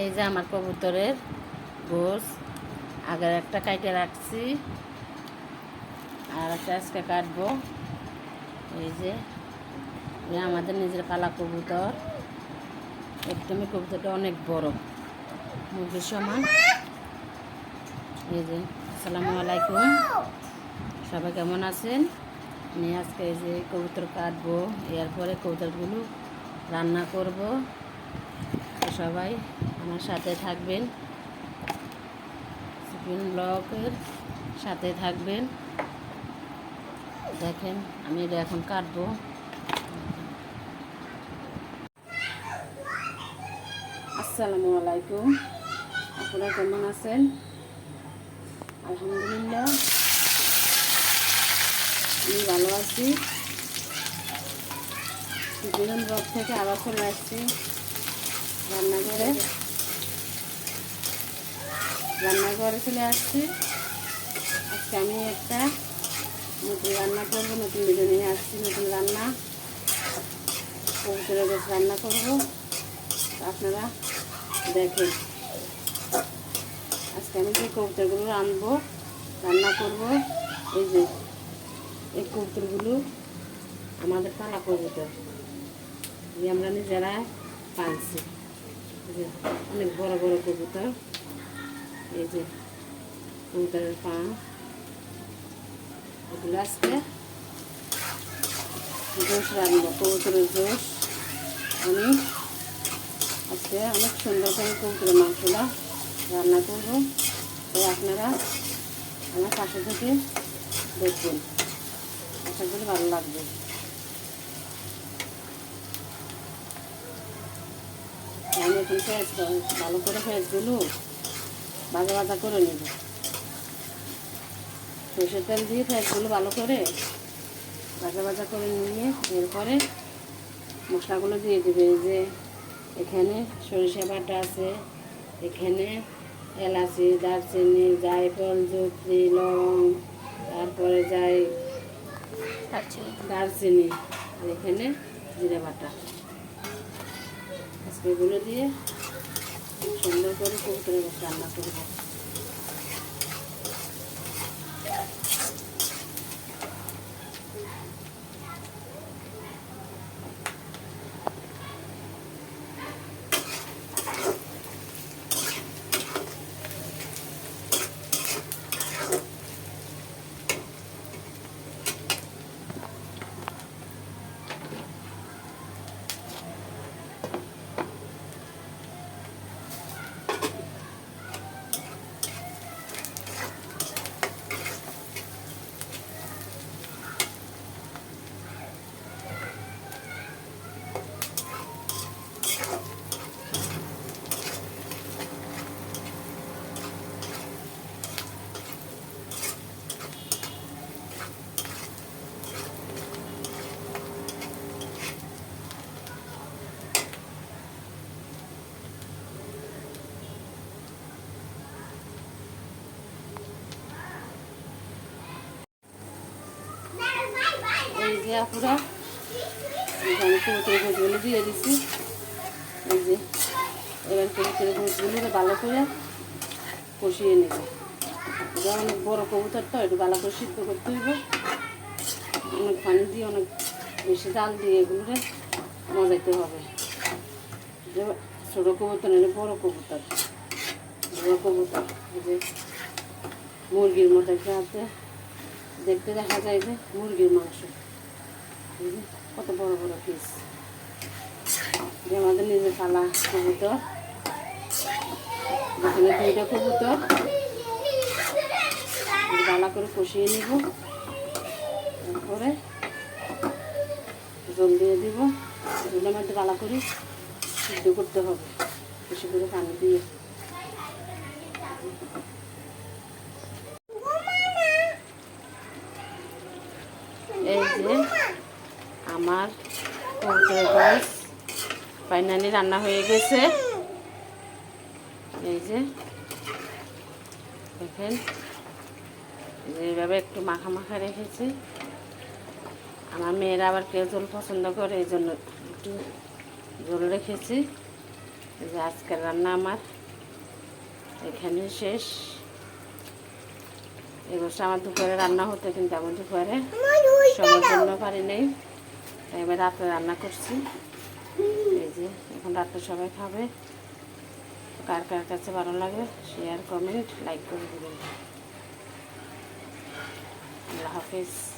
এই যে আমার কবুতরের গোস। আগের একটা কাইটে রাখছি। আর একটা আজকে কাটবো। এই যে আমাদের নিজের কালা কবুতর। একদমই কবুতরটা অনেক বড়। মুরগির সমান। এই যে, আসসালামু আলাইকুম। সবাই কেমন আছেন? নিয়ে আজকে এই যে কবুতর কাটবো। এরপরে কবুতরগুলো রান্না করব। সবাই আমার সাথে থাকবেন। সিপিন ব্লকের সাথে থাকবেন। দেখেন, আমি এটা এখন কাটবো। আসসালামু আলাইকুম। আপনারা কেমন আছেন? আলহামদুলিল্লাহ। আমি ভালো আছি। সিপিন ব্লক থেকে আবার চলে আসছি। রান্নাঘরে। রান্নাঘরে চলে আসছি। আজকে আমি একটা নতুন রান্না করব, নতুন ভিডিও নিয়ে আসছি, নতুন রান্না। কবুতরের গোছ রান্না করব। আপনারা দেখেন। আজকে আমি যে কবুতরগুলো রানবো রান্না করব, এই যে, এই কবুতরগুলো আমাদের পালা কবুতর। আমরা নিজেরা পালছি। অনেক বড় বড় কবুতর। এই যে কবুতরের পা এগুলো আজকে জোশ রাখব কবুতরের জোশ। আমি আজকে অনেক সুন্দর করে কবুতরের মাংসটা রান্না করব। তো আপনারা আমার পাশে থেকে দেখবেন। আশা করি ভালো লাগবে। আমি এখন ভালো করে পেঁয়াজগুলো ভাজা ভাজা করে নেব। সরষের তেল দিয়ে পেঁয়াজগুলো ভালো করে ভাজা ভাজা করে নিয়ে এরপরে মশলাগুলো দিয়ে দেবে। যে এখানে সরিষা বাটা আছে, এখানে এলাচি, দারচিনি, জায়ফল জুত্রি লং, তারপরে যাই দারচিনি এখানে জিরে বাটা। এগুলো দিয়ে সুন্দর করে রান্না করব। এই যে আপুরা, এখানে কবুতরের ঘোষগুলো দিয়ে দিচ্ছি এই যে, এবার কবুতরের ঘোষগুলো ভালো করে কষিয়ে নেব। এটা অনেক বড় তো একটু ভালো করে সিদ্ধ করতে হইব। অনেক পানি দিয়ে, অনেক বেশি জাল দিয়ে এগুলোরে মজাইতে হবে। যে ছোটো কবুতর নেই বড় কবুতর। বড় কবুতর যে মুরগির মতো একটা দেখতে দেখা যায় যে মুরগির মাংস। কত বড় বড় পিস আমাদের নিজের পালা কবুতর। এখানে দুইটা কবুতর। ভালো করে কষিয়ে নিব। তারপরে জল দিয়ে দিব। জলের মধ্যে ভালো করে সিদ্ধ করতে হবে। বেশি করে পানি দিয়ে এই যে আমার গাছ ফাইনালি রান্না হয়ে গেছে। এই যে দেখেন এইভাবে একটু মাখা মাখা রেখেছি। আমার মেয়েরা আবার কেউ জল পছন্দ করে এই জন্য একটু জল রেখেছি। এই যে আজকের রান্না আমার। এখানে শেষ। এবছর আমার দুপুরে রান্না হতো কিন্তু আমার দুপুরে সবার জন্য পারি নেই। এবার রাত্রে রান্না করছি। এই যে, এখন রাত্রে সবাই খাবে। কার কার কাছে ভালো লাগে শেয়ার কমেন্ট লাইক করে দেবেন। আল্লাহ হাফিজ।